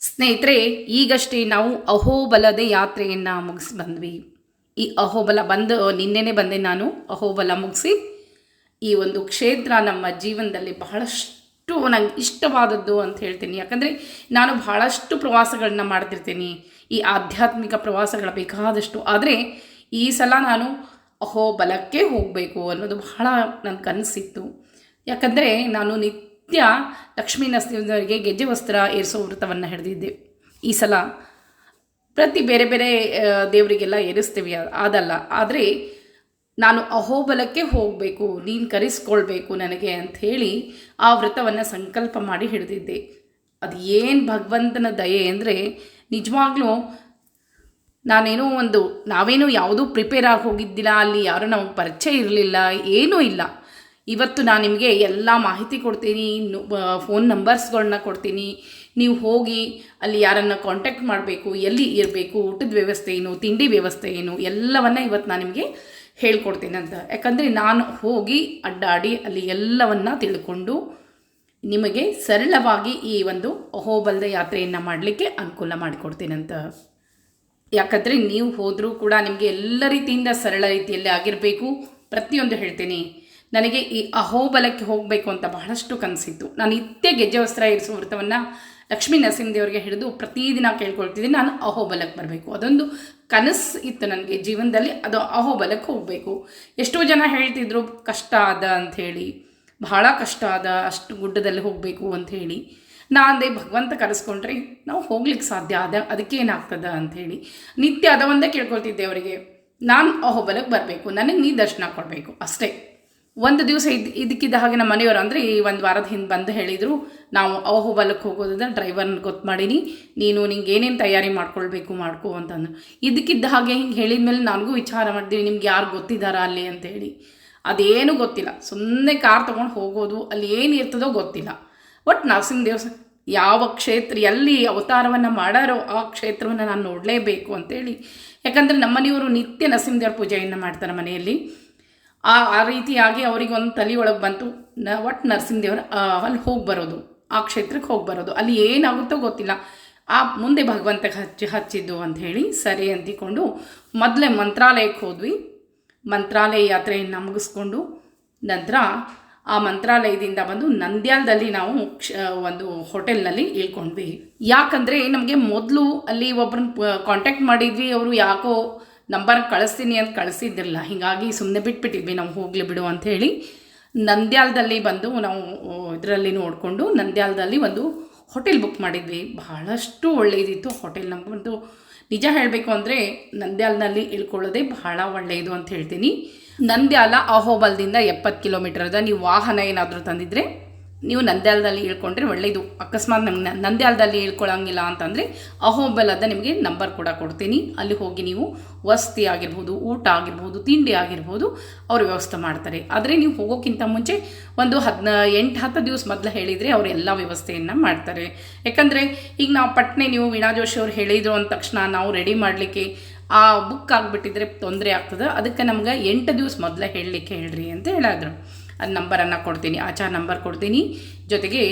ಸ್ನೇಹಿತರೆ, ಈಗಷ್ಟೇ ನಾವು ಅಹೋಬಲದ ಯಾತ್ರೆಯನ್ನು ಮುಗಿಸಿ ಬಂದ್ವಿ. ಈ ಅಹೋಬಲ ಬಂದು, ನಿನ್ನೆನೆ ಬಂದೆ ನಾನು, ಅಹೋಬಲ ಮುಗಿಸಿ, ಈ ಒಂದು ಕ್ಷೇತ್ರ ನಮ್ಮ ಜೀವನದಲ್ಲಿ ಬಹಳಷ್ಟು ನಂಗೆ ಇಷ್ಟವಾದದ್ದು ಅಂತ ಹೇಳ್ತೀನಿ. ಯಾಕಂದರೆ, ನಾನು ಬಹಳಷ್ಟು ಪ್ರವಾಸಗಳನ್ನ ಮಾಡ್ತಿರ್ತೀನಿ. ಈ ಆಧ್ಯಾತ್ಮಿಕ ಪ್ರವಾಸಗಳ ಬೇಕಾದಷ್ಟು. ಆದರೆ, ಈ ಸಲ ನಾನು ಅಹೋಬಲಕ್ಕೆ ಹೋಗಬೇಕು ಅನ್ನೋದು ಬಹಳ ನನ್ನ ಕನಸಿತ್ತು ಯಾಕಂದರೆ, ನಾನು ನಿತ್ಯ ಲಕ್ಷ್ಮೀ ನರಸಿಂಹರಿಗೆ ಗೆಜ್ಜೆ ವಸ್ತ್ರ ಏರಿಸೋ ವೃತ್ತವನ್ನು ಹಿಡಿದಿದ್ದೆ. ಈ ಸಲ ಪ್ರತಿ ಬೇರೆ ಬೇರೆ ದೇವರಿಗೆಲ್ಲ ಏರಿಸ್ತೀವಿ. ಅದಲ್ಲ. ಆದರೆ ನಾನು ಅಹೋಬಲಕ್ಕೆ ಹೋಗಬೇಕು, ನೀನು ಕರೆಸ್ಕೊಳ್ಬೇಕು ನನಗೆ ಅಂಥೇಳಿ ಆ ವ್ರತವನ್ನು ಸಂಕಲ್ಪ ಮಾಡಿ ಹಿಡಿದಿದ್ದೆ. ಅದು ಏನು ಭಗವಂತನ ದಯೆ ಅಂದರೆ ನಿಜವಾಗ್ಲೂ ನಾನೇನೋ ಒಂದು, ನಾವೇನೋ ಯಾವುದೂ ಪ್ರಿಪೇರ್ ಆಗಿ ಹೋಗಿದ್ದಿಲ್ಲ, ಅಲ್ಲಿ ಯಾರೂ ನಮಗೆ ಪರಿಚಯ ಇರಲಿಲ್ಲ, ಏನೂ ಇಲ್ಲ. ಇವತ್ತು ನಾನು ನಿಮಗೆ ಎಲ್ಲ ಮಾಹಿತಿ ಕೊಡ್ತೀನಿ ಫೋನ್ ನಂಬರ್ಸ್ಗಳನ್ನ ಕೊಡ್ತೀನಿ. ನೀವು ಹೋಗಿ ಅಲ್ಲಿ ಯಾರನ್ನ ಕಾಂಟ್ಯಾಕ್ಟ್ ಮಾಡಬೇಕು, ಎಲ್ಲಿ ಇರಬೇಕು, ಊಟದ ವ್ಯವಸ್ಥೆ ಏನು, ತಿಂಡಿ ವ್ಯವಸ್ಥೆ ಏನು, ಎಲ್ಲವನ್ನ ಇವತ್ತು ನಾನು ನಿಮಗೆ ಹೇಳ್ಕೊಡ್ತೀನಿ ಅಂತ. ಯಾಕಂದರೆ ನಾನು ಹೋಗಿ ಅಡ್ಡಾಡಿ ಅಲ್ಲಿ ಎಲ್ಲವನ್ನ ತಿಳ್ಕೊಂಡು ನಿಮಗೆ ಸರಳವಾಗಿ ಈ ಒಂದು ಅಹೋಬಲದ ಯಾತ್ರೆಯನ್ನು ಮಾಡಲಿಕ್ಕೆ ಅನುಕೂಲ ಮಾಡಿಕೊಡ್ತೀನಂತ ಯಾಕಂದರೆ ನೀವು ಹೋದರೂ ಕೂಡ ನಿಮಗೆ ಎಲ್ಲ ರೀತಿಯಿಂದ ಸರಳ ರೀತಿಯಲ್ಲಿ ಆಗಿರಬೇಕು. ಪ್ರತಿಯೊಂದು ಹೇಳ್ತೀನಿ. ನನಗೆ ಈ ಅಹೋಬಲಕ್ಕೆ ಹೋಗಬೇಕು ಅಂತ ಬಹಳಷ್ಟು ಕನಸಿತ್ತು. ನಾನು ನಿತ್ಯ ಗೆಜ್ಜೆ ವಸ್ತ್ರ ಇರಿಸುವ ವೃತ್ತವನ್ನು ಲಕ್ಷ್ಮೀ ನರಸಿಂಹದೇವರಿಗೆ ಹಿಡಿದು ಪ್ರತಿದಿನ ಕೇಳ್ಕೊಳ್ತಿದ್ದೀನಿ ನಾನು ಅಹೋಬಲಕ್ಕೆ ಬರಬೇಕು. ಅದೊಂದು ಕನಸು ಇತ್ತು ನನಗೆ ಜೀವನದಲ್ಲಿ. ಅದು ಅಹೋಬಲಕ್ಕೆ ಹೋಗಬೇಕು. ಎಷ್ಟೋ ಜನ ಹೇಳ್ತಿದ್ರು, ಕಷ್ಟ ಆದ ಅಂಥೇಳಿ ಬಹಳ ಕಷ್ಟ ಆದ, ಅಷ್ಟು ಗುಡ್ಡದಲ್ಲಿ ಹೋಗಬೇಕು ಅಂಥೇಳಿ ಹೇಳಿ. ನಾನೇ ಭಗವಂತ ಕರೆಸ್ಕೊಂಡ್ರೆ ನಾವು ಹೋಗ್ಲಿಕ್ಕೆ ಸಾಧ್ಯ. ಅದ, ಅದಕ್ಕೆ ಏನಾಗ್ತದ? ಅಂಥೇಳಿ ನಿತ್ಯ ಅದ ಒಂದೇ ಕೇಳ್ಕೊಳ್ತಿದ್ದೆ ಅವರಿಗೆ. ನಾನು ಅಹೋಬಲಕ್ಕೆ ಬರಬೇಕು. ನನಗೆ ನೀ ದರ್ಶನ ಕೊಡಬೇಕು. ಅಷ್ಟೇ. ಒಂದು ದಿವಸ ಇದು ಇದಕ್ಕಿದ್ದ ಹಾಗೆ ನಮ್ಮ ಮನೆಯವರು ಅಂದರೆ ಈ ಒಂದು ವಾರದ ಹಿಂದೆ ಬಂದು ಹೇಳಿದರು, ನಾವು ಅಹೋಬಲಕ್ಕೆ ಹೋಗೋದ್ರಿಂದ ಡ್ರೈವರ್ನ ಗೊತ್ತು ಮಾಡೀನಿ, ನೀನು ನಿಂಗೆ ಏನೇನು ತಯಾರಿ ಮಾಡ್ಕೊಳ್ಬೇಕು ಮಾಡ್ಕೋ ಅಂತಂದು ಇದಕ್ಕಿದ್ದ ಹಾಗೆ ಹಿಂಗೆ ಹೇಳಿದ ಮೇಲೆ ನನಗೂ ವಿಚಾರ ಮಾಡಿದ್ವಿ ನಿಮ್ಗೆ ಯಾರು ಗೊತ್ತಿದ್ದಾರಾ ಅಲ್ಲಿ? ಅಂತ ಹೇಳಿ ಅದೇನು ಗೊತ್ತಿಲ್ಲ. ಸುಮ್ಮನೆ ಕಾರ್ ತೊಗೊಂಡು ಹೋಗೋದು, ಅಲ್ಲಿ ಏನು ಇರ್ತದೋ ಗೊತ್ತಿಲ್ಲ. ಒಟ್ಟು ನರಸಿಂಹ ದೇವಸ್ಥಾನ, ಯಾವ ಕ್ಷೇತ್ರ, ಎಲ್ಲಿ ಅವತಾರವನ್ನು ಮಾಡಾರೋ ಆ ಕ್ಷೇತ್ರವನ್ನು ನಾನು ನೋಡಲೇಬೇಕು ಅಂತೇಳಿ. ಯಾಕಂದರೆ ನಮ್ಮನೆಯವರು ನಿತ್ಯ ನರಸಿಂಹದೇವ್ರ ಪೂಜೆಯನ್ನು ಮಾಡ್ತಾರೆ ಮನೆಯಲ್ಲಿ. ಆ ಆ ರೀತಿಯಾಗಿ ಅವರಿಗೆ ಒಂದು ಒಳಗೆ ಬಂತು. ನ ಒಟ್ಟು ನರಸಿಂಹದೇವರು ಅಲ್ಲಿ ಹೋಗಿ ಬರೋದು. ಆ ಕ್ಷೇತ್ರಕ್ಕೆ ಹೋಗಿ ಬರೋದು. ಅಲ್ಲಿ ಏನಾಗುತ್ತೋ ಗೊತ್ತಿಲ್ಲ. ಆ, ಮುಂದೆ ಭಗವಂತಗೆ ಹಚ್ಚಿ, ಹಚ್ಚಿದ್ದು ಅಂತ ಹೇಳಿ ಸರಿ ಅಂತಿಕೊಂಡು ಮೊದಲೇ ಮಂತ್ರಾಲಯಕ್ಕೆ ಹೋದ್ವಿ. ಮಂತ್ರಾಲಯ ಯಾತ್ರೆಯನ್ನು ಮುಗಿಸ್ಕೊಂಡು ನಂತರ ಆ ಮಂತ್ರಾಲಯದಿಂದ ಬಂದು ನಂದ್ಯಾಲದಲ್ಲಿ ನಾವು ಕ್ಷ, ಒಂದು ಹೋಟೆಲ್ನಲ್ಲಿ ಇಳ್ಕೊಂಡ್ವಿ. ಯಾಕಂದರೆ ನಮಗೆ ಮೊದಲು ಅಲ್ಲಿ ಒಬ್ರನ್ನ ಕಾಂಟ್ಯಾಕ್ಟ್ ಮಾಡಿದ್ವಿ. ಅವರು ಯಾಕೋ ನಂಬರ್ ಕಳಿಸ್ತೀನಿ ಅಂತ ಕಳಿಸಿದ್ದಿರಲಿಲ್ಲ ಹೀಗಾಗಿ ಸುಮ್ಮನೆ ಬಿಟ್ಬಿಟ್ಟಿದ್ವಿ, ನಾವು ಹೋಗಲಿ ಬಿಡು ಅಂತ ಹೇಳಿ ನಂದ್ಯಾಲದಲ್ಲಿ ಬಂದು ನಾವು ಇದರಲ್ಲಿ ನೋಡಿಕೊಂಡು ನಂದ್ಯಾಲದಲ್ಲಿ ಒಂದು ಹೋಟೆಲ್ ಬುಕ್ ಮಾಡಿದ್ವಿ. ಬಹಳಷ್ಟು ಒಳ್ಳೆಯದಿತ್ತು ಹೋಟೆಲ್, ನಮ್ಗೆ ಒಂದು ನಿಜ ಹೇಳಬೇಕು ಅಂದರೆ ನಂದ್ಯಾಲನಲ್ಲಿ ಇಳ್ಕೊಳ್ಳೋದೇ ಬಹಳ ಒಳ್ಳೆಯದು ಅಂತ ಹೇಳ್ತೀನಿ. ನಂದ್ಯಾಲ ಅಹೋಬಲ್ದಿಂದ ಎಪ್ಪತ್ತು ಕಿಲೋಮೀಟರ್ ಅದ, ನೀವು ವಾಹನ ಏನಾದರೂ ತಂದಿದ್ರೆ ನೀವು ನಂದ್ಯಾಲದಲ್ಲಿ ಇಳ್ಕೊಂಡ್ರೆ ಒಳ್ಳೆಯದು ಅಕಸ್ಮಾತ್ ನಮ್ಗೆ ನಂದ್ಯಾಲದಲ್ಲಿ ಇಳ್ಕೊಳ್ಳೋಂಗಿಲ್ಲ ಅಂತಂದರೆ ಅಹೋಬಲದ ನಿಮಗೆ ನಂಬರ್ ಕೂಡ ಕೊಡ್ತೀನಿ. ಅಲ್ಲಿ ಹೋಗಿ ನೀವು ವಸತಿ ಆಗಿರ್ಬೋದು, ಊಟ ಆಗಿರ್ಬೋದು, ತಿಂಡಿ ಆಗಿರ್ಬೋದು ಅವರು ವ್ಯವಸ್ಥೆ ಮಾಡ್ತಾರೆ. ಆದರೆ ನೀವು ಹೋಗೋಕ್ಕಿಂತ ಮುಂಚೆ ಒಂದು ಹದಿನ, ಎಂಟು, ಹತ್ತು ದಿವಸ ಮೊದಲು ಹೇಳಿದರೆ ಅವರು ಎಲ್ಲ ವ್ಯವಸ್ಥೆಯನ್ನು ಮಾಡ್ತಾರೆ. ಯಾಕಂದರೆ ಈಗ ನಾವು ಪಟ್ನೆ ನೀವು ವೀಣಾ ಜೋಶಿ ಅವ್ರು ಹೇಳಿದರು ಅಂದ ತಕ್ಷಣ ನಾವು ರೆಡಿ ಮಾಡಲಿಕ್ಕೆ ಆ ಬುಕ್ ಆಗಿಬಿಟ್ಟಿದ್ರೆ ತೊಂದರೆ ಆಗ್ತದೆ. ಅದಕ್ಕೆ ನಮ್ಗೆ ಎಂಟು ದಿವಸ ಮೊದಲೇ ಹೇಳಲಿಕ್ಕೆ ಹೇಳ್ರಿ ಅಂತ ಹೇಳಿದ್ರು. ಅದು ನಂಬರನ್ನು ಕೊಡ್ತೀನಿ, ಆಚಾರ ನಂಬರ್ ಕೊಡ್ತೀನಿ. ಜೊತೆಗೆ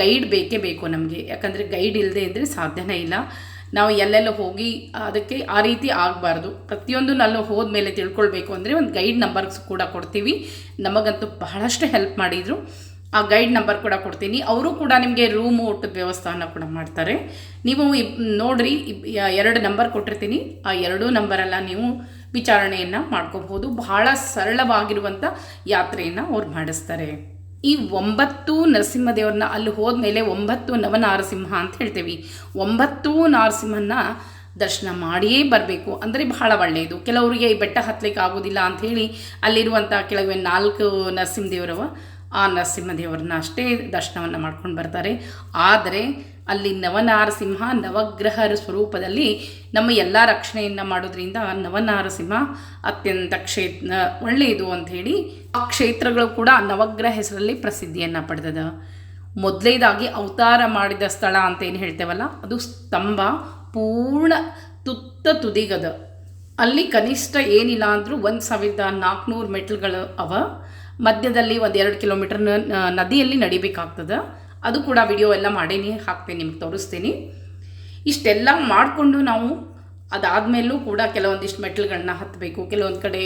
ಗೈಡ್ ಬೇಕೇ ಬೇಕು ನಮಗೆ. ಯಾಕಂದರೆ ಗೈಡ್ ಇಲ್ಲದೆ ಅಂದರೆ ಸಾಧ್ಯನೇ ಇಲ್ಲ. ನಾವು ಎಲ್ಲೆಲ್ಲ ಹೋಗಿ ಅದಕ್ಕೆ ಆ ರೀತಿ ಆಗಬಾರ್ದು. ಪ್ರತಿಯೊಂದು ನಾನು ಹೋದ್ಮೇಲೆ ತಿಳ್ಕೊಳ್ಬೇಕು ಅಂದರೆ ಒಂದು ಗೈಡ್ ನಂಬರ್ಸ್ ಕೂಡ ಕೊಡ್ತೀವಿ. ನಮಗಂತೂ ಬಹಳಷ್ಟು ಹೆಲ್ಪ್ ಮಾಡಿದರು. ಆ ಗೈಡ್ ನಂಬರ್ ಕೂಡ ಕೊಡ್ತೀನಿ. ಅವರು ಕೂಡ ನಿಮಗೆ ರೂಮು ಊಟದ ವ್ಯವಸ್ಥೆಯನ್ನು ಕೂಡ ಮಾಡ್ತಾರೆ. ನೀವು ನೋಡ್ರಿ ಎರಡು ನಂಬರ್ ಕೊಟ್ಟಿರ್ತೀನಿ. ಆ ಎರಡೂ ನಂಬರೆಲ್ಲ ನೀವು ವಿಚಾರಣೆಯನ್ನು ಮಾಡ್ಕೋಬಹುದು. ಬಹಳ ಸರಳವಾಗಿರುವಂಥ ಯಾತ್ರೆಯನ್ನು ಅವ್ರು ಮಾಡಿಸ್ತಾರೆ. ಈ ಒಂಬತ್ತು ನರಸಿಂಹದೇವ್ರನ್ನ ಅಲ್ಲಿ ಹೋದ್ಮೇಲೆ ಒಂಬತ್ತು ನವನಾರಸಿಂಹ ಅಂತ ಹೇಳ್ತೇವೆ. ಒಂಬತ್ತು ನಾರಸಿಂಹನ ದರ್ಶನ ಮಾಡಿಯೇ ಬರಬೇಕು. ಅಂದರೆ ಬಹಳ ಒಳ್ಳೆಯದು. ಕೆಲವರಿಗೆ ಈ ಬೆಟ್ಟ ಹತ್ತಲಿಕ್ಕೆ ಆಗೋದಿಲ್ಲ ಅಂಥೇಳಿ ಅಲ್ಲಿರುವಂಥ ಕೆಳಗೆ ನಾಲ್ಕು ನರಸಿಂಹದೇವರವ ಆ ನರಸಿಂಹದೇವರನ್ನ ಅಷ್ಟೇ ದರ್ಶನವನ್ನು ಮಾಡ್ಕೊಂಡು ಬರ್ತಾರೆ. ಆದರೆ ಅಲ್ಲಿ ನವನಾರಸಿಂಹ ನವಗ್ರಹರ ಸ್ವರೂಪದಲ್ಲಿ ನಮ್ಮ ಎಲ್ಲ ರಕ್ಷಣೆಯನ್ನು ಮಾಡೋದ್ರಿಂದ ನವನಾರಸಿಂಹ ಅತ್ಯಂತ ಕ್ಷೇತ್ರ ಒಳ್ಳೆಯದು ಅಂಥೇಳಿ ಆ ಕ್ಷೇತ್ರಗಳು ಕೂಡ ನವಗ್ರಹ ಹೆಸರಲ್ಲಿ ಪ್ರಸಿದ್ಧಿಯನ್ನು ಪಡೆದದ. ಮೊದಲೇದಾಗಿ ಅವತಾರ ಮಾಡಿದ ಸ್ಥಳ ಅಂತ ಏನು ಹೇಳ್ತೇವಲ್ಲ, ಅದು ಸ್ತಂಭ, ಪೂರ್ಣ ತುತ್ತ ತುದಿಗದ. ಅಲ್ಲಿ ಕನಿಷ್ಠ ಏನಿಲ್ಲ ಅಂದರೂ ಒಂದು ಸಾವಿರದ ನಾಲ್ಕುನೂರು ಮೆಟ್ಲುಗಳು ಅವ. ಮಧ್ಯದಲ್ಲಿ ಒಂದು ಎರಡು ಕಿಲೋಮೀಟರ್ ನದಿಯಲ್ಲಿ ನಡಿಬೇಕಾಗ್ತದೆ. ಅದು ಕೂಡ ವಿಡಿಯೋ ಎಲ್ಲ ಮಾಡೀನಿ, ಹಾಕ್ತೀನಿ, ನಿಮ್ಗೆ ತೋರಿಸ್ತೀನಿ. ಇಷ್ಟೆಲ್ಲ ಮಾಡಿಕೊಂಡು ನಾವು ಅದಾದಮೇಲೂ ಕೂಡ ಕೆಲವೊಂದಿಷ್ಟು ಮೆಟ್ಲುಗಳನ್ನ ಹತ್ತಬೇಕು ಕೆಲವೊಂದು ಕಡೆ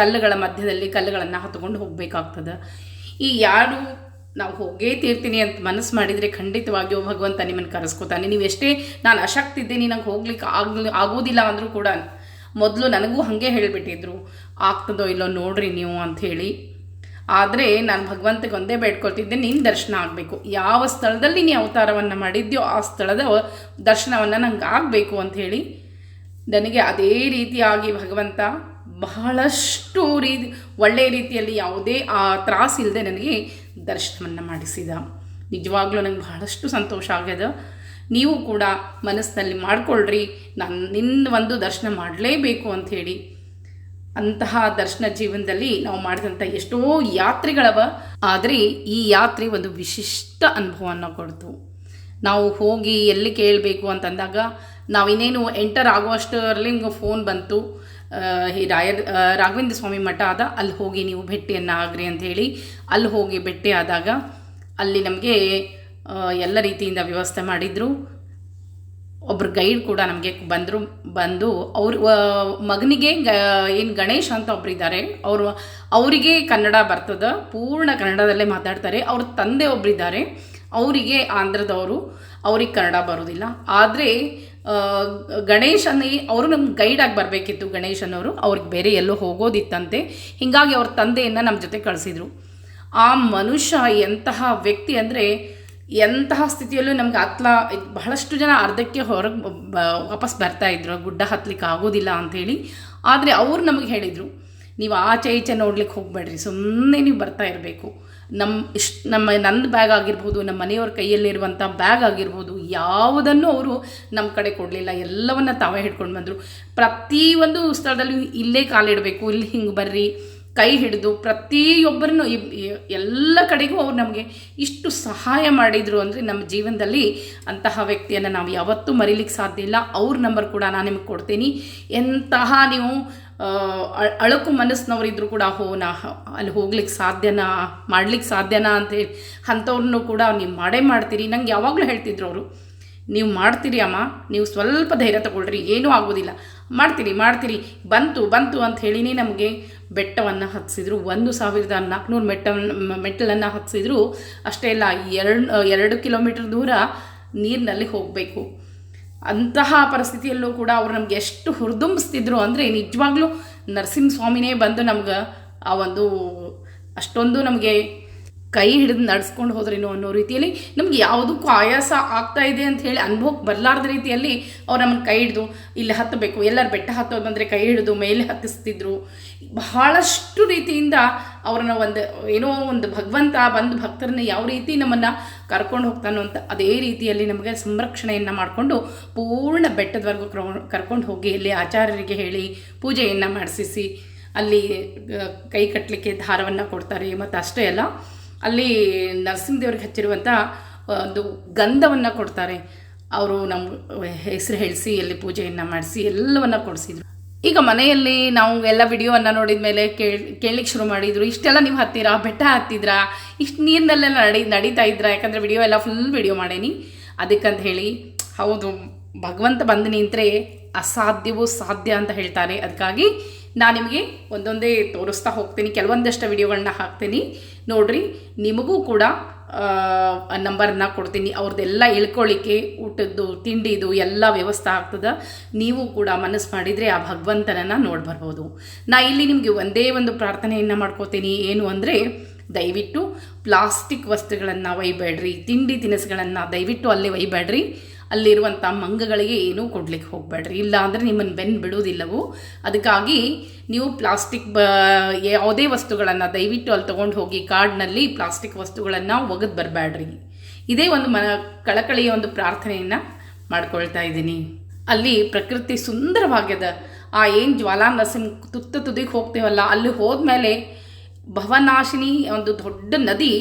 ಕಲ್ಲುಗಳ ಮಧ್ಯದಲ್ಲಿ ಕಲ್ಲುಗಳನ್ನು ಹತ್ಕೊಂಡು ಹೋಗಬೇಕಾಗ್ತದೆ. ಈ ಯಾರು ನಾವು ಹೋಗೇ ತೀರ್ತೀನಿ ಅಂತ ಮನಸ್ಸು ಮಾಡಿದರೆ ಖಂಡಿತವಾಗಿಯೂ ಭಗವಂತ ನಿಮ್ಮನ್ನು ಕರೆಸ್ಕೊತಾನೆ. ನೀವು ಎಷ್ಟೇ, ನಾನು ಅಶಕ್ತಿ ಇದ್ದೀನಿ ನಂಗೆ ಹೋಗ್ಲಿಕ್ಕೆ ಆಗ ಆಗೋದಿಲ್ಲ ಅಂದರೂ ಕೂಡ ಮೊದಲು ನನಗೂ ಹಾಗೆ ಹೇಳಿಬಿಟ್ಟಿದ್ರು. ಆಗ್ತದೋ ಇಲ್ಲೋ ನೋಡ್ರಿ ನೀವು ಅಂಥೇಳಿ. ಆದರೆ ನಾನು ಭಗವಂತಗೆ ಒಂದೇ ಬೇಡ್ಕೊಳ್ತಿದ್ದೆ ನಿನ್ನ ದರ್ಶನ ಆಗಬೇಕು. ಯಾವ ಸ್ಥಳದಲ್ಲಿ ನೀ ಅವತಾರವನ್ನು ಮಾಡಿದ್ಯೋ ಆ ಸ್ಥಳದ ದರ್ಶನವನ್ನು ನಂಗೆ ಆಗಬೇಕು ಅಂಥೇಳಿ ನನಗೆ ಅದೇ ರೀತಿಯಾಗಿ ಭಗವಂತ ಬಹಳಷ್ಟು ರೀತಿ ಒಳ್ಳೆಯ ರೀತಿಯಲ್ಲಿ ಯಾವುದೇ ಆ ತ್ರಾಸಿಲ್ಲದೆ ನನಗೆ ದರ್ಶನವನ್ನು ಮಾಡಿಸಿದ. ನಿಜವಾಗ್ಲೂ ನಂಗೆ ಬಹಳಷ್ಟು ಸಂತೋಷ ಆಗ್ಯದ. ನೀವು ಕೂಡ ಮನಸ್ಸಿನಲ್ಲಿ ಮಾಡಿಕೊಳ್ಳ್ರಿ ನಾನು ನಿನ್ನ ಒಂದು ದರ್ಶನ ಮಾಡಲೇಬೇಕು ಅಂಥೇಳಿ ಅಂತಹ ದರ್ಶನ ಜೀವನದಲ್ಲಿ ನಾವು ಮಾಡಿದಂಥ ಎಷ್ಟೋ ಯಾತ್ರೆಗಳವ. ಆದರೆ ಈ ಯಾತ್ರೆ ಒಂದು ವಿಶಿಷ್ಟ ಅನುಭವವನ್ನು ಕೊಡ್ತು. ನಾವು ಹೋಗಿ ಎಲ್ಲಿ ಕೇಳಬೇಕು ಅಂತಂದಾಗ ನಾವಿನ್ನೇನು ಎಂಟರ್ ಆಗುವಷ್ಟರಲ್ಲಿ ನಿಮ್ಗೆ ಫೋನ್ ಬಂತು. ಈ ರಾಯ ರಾಘವೇಂದ್ರ ಸ್ವಾಮಿ ಮಠ ಆದ, ಅಲ್ಲಿ ಹೋಗಿ ನೀವು ಭೇಟಿಯನ್ನು ಆಗ್ರಿ ಅಂತ ಹೇಳಿ ಅಲ್ಲಿ ಹೋಗಿ ಭೇಟಿ ಆದಾಗ ಅಲ್ಲಿ ನಮಗೆ ಎಲ್ಲ ರೀತಿಯಿಂದ ವ್ಯವಸ್ಥೆ ಮಾಡಿದರು. ಒಬ್ಬರು ಗೈಡ್ ಕೂಡ ನಮಗೆ ಬಂದರು, ಬಂದು ಅವ್ರ ಮಗನಿಗೆ ಗ, ಏನು ಗಣೇಶ್ ಅಂತ ಒಬ್ರು ಇದ್ದಾರೆ ಅವರು, ಅವರಿಗೆ ಕನ್ನಡ ಬರ್ತದ, ಪೂರ್ಣ ಕನ್ನಡದಲ್ಲೇ ಮಾತಾಡ್ತಾರೆ, ಅವ್ರ ತಂದೆ ಒಬ್ಬರಿದ್ದಾರೆ ಅವರಿಗೆ ಆಂಧ್ರದವರು, ಅವ್ರಿಗೆ ಕನ್ನಡ ಬರೋದಿಲ್ಲ. ಆದರೆ ಗಣೇಶನೇ ಅವರು ನಮ್ಗೆ ಗೈಡಾಗಿ ಬರಬೇಕಿತ್ತು ಗಣೇಶನವರು ಅವ್ರಿಗೆ ಬೇರೆ ಎಲ್ಲೋ ಹೋಗೋದಿತ್ತಂತೆ, ಹೀಗಾಗಿ ಅವ್ರ ತಂದೆಯನ್ನು ನಮ್ಮ ಜೊತೆ ಕಳಿಸಿದ್ರು. ಆ ಮನುಷ್ಯ ಎಂತಹ ವ್ಯಕ್ತಿ ಅಂದರೆ ಎಂತಹ ಸ್ಥಿತಿಯಲ್ಲೂ ನಮ್ಗೆ ಹತ್ಲ ಬಹಳಷ್ಟು ಜನ ಅರ್ಧಕ್ಕೆ ಹೊರಗೆ ವಾಪಸ್ ಬರ್ತಾ ಇದ್ರು. ಗುಡ್ಡ ಹತ್ಲಿಕ್ಕೆ ಆಗೋದಿಲ್ಲ ಅಂಥೇಳಿ ಆದರೆ ಅವ್ರು ನಮಗೆ ಹೇಳಿದರು, ನೀವು ಆಚೆ ಈಚೆ ನೋಡ್ಲಿಕ್ಕೆ ಹೋಗಬೇಡ್ರಿ. ಸುಮ್ಮನೆ ನೀವು ಬರ್ತಾ ಇರಬೇಕು. ನಮ್ಮ ಇಷ್ಟು, ನಮ್ಮ ನಂದು ಬ್ಯಾಗ್ ಆಗಿರ್ಬೋದು, ನಮ್ಮ ಮನೆಯವ್ರ ಕೈಯಲ್ಲಿರುವಂಥ ಬ್ಯಾಗ್ ಆಗಿರ್ಬೋದು, ಯಾವುದನ್ನು ಅವರು ನಮ್ಮ ಕಡೆ ಕೊಡಲಿಲ್ಲ. ಎಲ್ಲವನ್ನ ತಾವೇ ಹಿಡ್ಕೊಂಡು ಬಂದರು. ಪ್ರತಿಯೊಂದು ಸ್ಥಳದಲ್ಲೂ ಇಲ್ಲೇ ಕಾಲಿಡಬೇಕು. ಇಲ್ಲಿ ಹಿಂಗೆ ಬರ್ರಿ. ಕೈ ಹಿಡಿದು ಪ್ರತಿಯೊಬ್ಬರನ್ನು ಎಲ್ಲ ಕಡೆಗೂ ಅವ್ರು ನಮಗೆ ಇಷ್ಟು ಸಹಾಯ ಮಾಡಿದರು ಅಂದರೆ ನಮ್ಮ ಜೀವನದಲ್ಲಿ ಅಂತಹ ವ್ಯಕ್ತಿಯನ್ನು ನಾವು ಯಾವತ್ತೂ ಮರೀಲಿಕ್ಕೆ ಸಾಧ್ಯ ಇಲ್ಲ. ಅವ್ರ ನಂಬರ್ ಕೂಡ ನಾನು ನಿಮಗೆ ಕೊಡ್ತೀನಿ. ಎಂತಹ ನೀವು ಅಳುಕು ಮನಸ್ಸಿನವರಿದ್ರು ಕೂಡ ಹೋ, ನಾ ಅಲ್ಲಿ ಹೋಗ್ಲಿಕ್ಕೆ ಸಾಧ್ಯನಾ, ಮಾಡ್ಲಿಕ್ಕೆ ಸಾಧ್ಯನಾ ಅಂತೇಳಿ ಅಂಥವ್ರನ್ನೂ ಕೂಡ ನೀವು ಮಾಡೇ ಮಾಡ್ತೀರಿ. ನಂಗೆ ಯಾವಾಗಲೂ ಹೇಳ್ತಿದ್ರು ಅವರು, ನೀವು ಮಾಡ್ತೀರಿ ಅಮ್ಮ, ನೀವು ಸ್ವಲ್ಪ ಧೈರ್ಯ ತಗೊಳ್ರಿ, ಏನೂ ಆಗೋದಿಲ್ಲ. ಮಾಡ್ತೀರಿ ಮಾಡ್ತೀರಿ, ಬಂತು ಬಂತು ಅಂತ ಹೇಳಿನೇ ನಮಗೆ ಬೆಟ್ಟವನ್ನು ಹತ್ತಿಸಿದ್ರು ಒಂದು ಸಾವಿರದ ನಾಲ್ಕುನೂರು ಮೆಟ್ಟ, ಮೆಟ್ಟಲನ್ನು ಹತ್ತಿಸಿದ್ರು ಅಷ್ಟೇ ಅಲ್ಲ, ಎರಡು ಎರಡು ಕಿಲೋಮೀಟರ್ ದೂರ ನೀರಿನಲ್ಲಿ ಹೋಗಬೇಕು. ಅಂತಹ ಪರಿಸ್ಥಿತಿಯಲ್ಲೂ ಕೂಡ ಅವರು ನಮ್ಗೆ ಎಷ್ಟು ಹುರಿದುಂಬಿಸ್ತಿದ್ರು ಅಂದರೆ ನಿಜವಾಗ್ಲೂ ನರಸಿಂಹಸ್ವಾಮಿನೇ ಬಂದು ನಮ್ಗೆ ಆ ಒಂದು ಅಷ್ಟೊಂದು ನಮಗೆ ಕೈ ಹಿಡಿದು ನಡೆಸ್ಕೊಂಡು ಹೋದ್ರೇನೋ ಅನ್ನೋ ರೀತಿಯಲ್ಲಿ ನಮ್ಗೆ ಯಾವುದಕ್ಕೂ ಆಯಾಸ ಆಗ್ತಾ ಇದೆ ಅಂತ ಹೇಳಿ ಅನುಭವಕ್ಕೆ ಬರಲಾರ್ದ ರೀತಿಯಲ್ಲಿ ಅವ್ರು ನಮ್ಮನ್ನು ಕೈ ಹಿಡಿದು, ಇಲ್ಲಿ ಹತ್ತಬೇಕು, ಎಲ್ಲರೂ ಬೆಟ್ಟ ಹತ್ತೋದು ಬಂದರೆ ಕೈ ಹಿಡಿದು ಮೇಲೆ ಹತ್ತಿಸ್ತಿದ್ರು. ಬಹಳಷ್ಟು ರೀತಿಯಿಂದ ಅವ್ರನ್ನ ಒಂದು, ಏನೋ ಒಂದು ಭಗವಂತ ಬಂದು ಭಕ್ತರನ್ನ ಯಾವ ರೀತಿ ನಮ್ಮನ್ನು ಕರ್ಕೊಂಡು ಹೋಗ್ತಾನೋ ಅಂತ ಅದೇ ರೀತಿಯಲ್ಲಿ ನಮಗೆ ಸಂರಕ್ಷಣೆಯನ್ನು ಮಾಡಿಕೊಂಡು ಪೂರ್ಣ ಬೆಟ್ಟದವರೆಗೂ ಕರ್ಕೊಂಡು ಹೋಗಿ ಇಲ್ಲಿ ಆಚಾರ್ಯರಿಗೆ ಹೇಳಿ ಪೂಜೆಯನ್ನು ಮಾಡಿಸಿಸಿ, ಅಲ್ಲಿ ಕೈ ಕಟ್ಟಲಿಕ್ಕೆ ದಾರವನ್ನು ಕೊಡ್ತಾರೆ. ಮತ್ತು ಅಷ್ಟೇ ಅಲ್ಲ ಅಲ್ಲಿ ನರಸಿಂಹದೇವ್ರಿಗೆ ಹಚ್ಚಿರುವಂಥ ಒಂದು ಗಂಧವನ್ನು ಕೊಡ್ತಾರೆ. ಅವರು ನಮ್ಮ ಹೆಸರು ಹೇಳಿಸಿ, ಅಲ್ಲಿ ಪೂಜೆಯನ್ನು ಮಾಡಿಸಿ, ಎಲ್ಲವನ್ನ ಕೊಡಿಸಿದ್ರು. ಈಗ ಮನೆಯಲ್ಲಿ ನಾವು ಎಲ್ಲ ವಿಡಿಯೋವನ್ನು ನೋಡಿದ ಮೇಲೆ ಕೇಳಿ ಕೇಳಲಿಕ್ಕೆ ಶುರು ಮಾಡಿದ್ರು. ಇಷ್ಟೆಲ್ಲ ನೀವು ಹತ್ತಿರ? ಬೆಟ್ಟ ಹತ್ತಿದ್ರಾ? ಇಷ್ಟು ನೀರಿನಲ್ಲೆಲ್ಲ ನಡಿ, ನಡೀತಾ ಇದ್ರಾ? ಯಾಕಂದರೆ ವಿಡಿಯೋ ಎಲ್ಲ ಫುಲ್ ವಿಡಿಯೋ ಮಾಡೇನಿ. ಅದಕ್ಕಂತ ಹೇಳಿ, ಹೌದು, ಭಗವಂತ ಬಂದು ನಿಂತರೆ ಅಸಾಧ್ಯವೂ ಸಾಧ್ಯ ಅಂತ ಹೇಳ್ತಾರೆ. ಅದಕ್ಕಾಗಿ ನಾನು ನಿಮಗೆ ಒಂದೊಂದೇ ತೋರಿಸ್ತಾ ಹೋಗ್ತೀನಿ, ಕೆಲವೊಂದಷ್ಟು ವಿಡಿಯೋಗಳನ್ನ ಹಾಕ್ತೀನಿ. ನೋಡ್ರಿ, ನಿಮಗೂ ಕೂಡ ನಂಬರನ್ನ ಕೊಡ್ತೀನಿ. ಅವ್ರದ್ದೆಲ್ಲ ಇಳ್ಕೊಳ್ಳಿಕ್ಕೆ ಊಟದ್ದು, ತಿಂಡಿದು ಎಲ್ಲ ವ್ಯವಸ್ಥೆ ಆಗ್ತದೆ. ನೀವು ಕೂಡ ಮನಸ್ಸು ಮಾಡಿದರೆ ಆ ಭಗವಂತನನ್ನು ನೋಡಿ ಬರ್ಬೋದು ನಾ ಇಲ್ಲಿ ನಿಮಗೆ ಒಂದೇ ಒಂದು ಪ್ರಾರ್ಥನೆಯನ್ನು ಮಾಡ್ಕೋತೀನಿ. ಏನು ಅಂದರೆ, ದಯವಿಟ್ಟು ಪ್ಲಾಸ್ಟಿಕ್ ವಸ್ತುಗಳನ್ನು ಒಯ್ಬೇಡ್ರಿ. ತಿಂಡಿ ತಿನಿಸುಗಳನ್ನು ದಯವಿಟ್ಟು ಅಲ್ಲಿ ಒಯ್ಬೇಡ್ರಿ. ಅಲ್ಲಿರುವಂಥ ಮಂಗಗಳಿಗೆ ಏನೂ ಕೊಡ್ಲಿಕ್ಕೆ ಹೋಗಬೇಡ್ರಿ. ಇಲ್ಲ ಅಂದರೆ ನಿಮ್ಮನ್ನು ಬೆನ್ನು ಬಿಡುವುದಿಲ್ಲವು? ಅದಕ್ಕಾಗಿ ನೀವು ಪ್ಲಾಸ್ಟಿಕ್ ಬ ಯಾವುದೇ ವಸ್ತುಗಳನ್ನು ದಯವಿಟ್ಟು ಅಲ್ಲಿ ತೊಗೊಂಡು ಹೋಗಿ ಕಾರ್ಡ್ನಲ್ಲಿ ಪ್ಲಾಸ್ಟಿಕ್ ವಸ್ತುಗಳನ್ನು ಒಗೆದು ಬರಬೇಡ್ರಿ ಇದೇ ಒಂದು ಮನ, ಕಳಕಳಿಯ ಒಂದು ಪ್ರಾರ್ಥನೆಯನ್ನು ಮಾಡ್ಕೊಳ್ತಾ ಇದ್ದೀನಿ. ಅಲ್ಲಿ ಪ್ರಕೃತಿ ಸುಂದರವಾಗ್ಯದ. ಆ ಏನು ಜ್ವಾಲಾ ನರಸಿಂಹ ತುತ್ತ ತುದಿಗೆ ಹೋಗ್ತೀವಲ್ಲ, ಅಲ್ಲಿ ಹೋದ್ಮೇಲೆ ಭವನಾಶಿನಿ ಒಂದು ದೊಡ್ಡ ನದಿ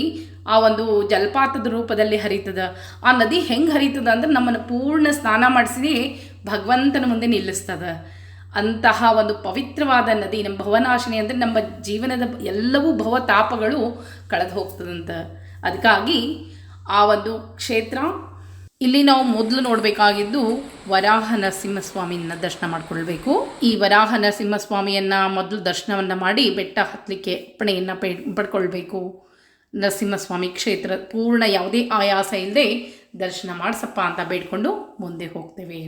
ಆ ಒಂದು ಜಲಪಾತದ ರೂಪದಲ್ಲಿ ಹರಿತದ. ಆ ನದಿ ಹೆಂಗೆ ಹರಿತದ ಅಂದ್ರೆ ನಮ್ಮನ್ನು ಪೂರ್ಣ ಸ್ನಾನ ಮಾಡಿಸಿ ಭಗವಂತನ ಮುಂದೆ ನಿಲ್ಲಿಸ್ತದ. ಅಂತಹ ಒಂದು ಪವಿತ್ರವಾದ ನದಿ ನಮ್ಮ ಭವನಾಶಿನಿ ಅಂದರೆ ನಮ್ಮ ಜೀವನದ ಎಲ್ಲವೂ ಭವತಾಪಗಳು ಕಳೆದು ಹೋಗ್ತದಂತ. ಅದಕ್ಕಾಗಿ ಆ ಒಂದು ಕ್ಷೇತ್ರ ಇಲ್ಲಿ ನಾವು ಮೊದಲು ನೋಡಬೇಕಾಗಿದ್ದು ವರಾಹ ನರಸಿಂಹಸ್ವಾಮಿಯನ್ನ ದರ್ಶನ ಮಾಡಿಕೊಳ್ಬೇಕು. ಈ ವರಾಹ ನರಸಿಂಹಸ್ವಾಮಿಯನ್ನ ಮೊದಲು ದರ್ಶನವನ್ನು ಮಾಡಿ ಬೆಟ್ಟ ಹತ್ತಲಿಕ್ಕೆ ಅಪ್ಪಣೆಯನ್ನು ಪಡ್ಕೊಳ್ಬೇಕು. ನರಸಿಂಹಸ್ವಾಮಿ ಕ್ಷೇತ್ರ ಪೂರ್ಣ ಯಾವುದೇ ಆಯಾಸ ಇಲ್ಲದೆ ದರ್ಶನ ಮಾಡಿಸಪ್ಪ ಅಂತ ಬೇಡ್ಕೊಂಡು ಮುಂದೆ ಹೋಗ್ತೇವೆ.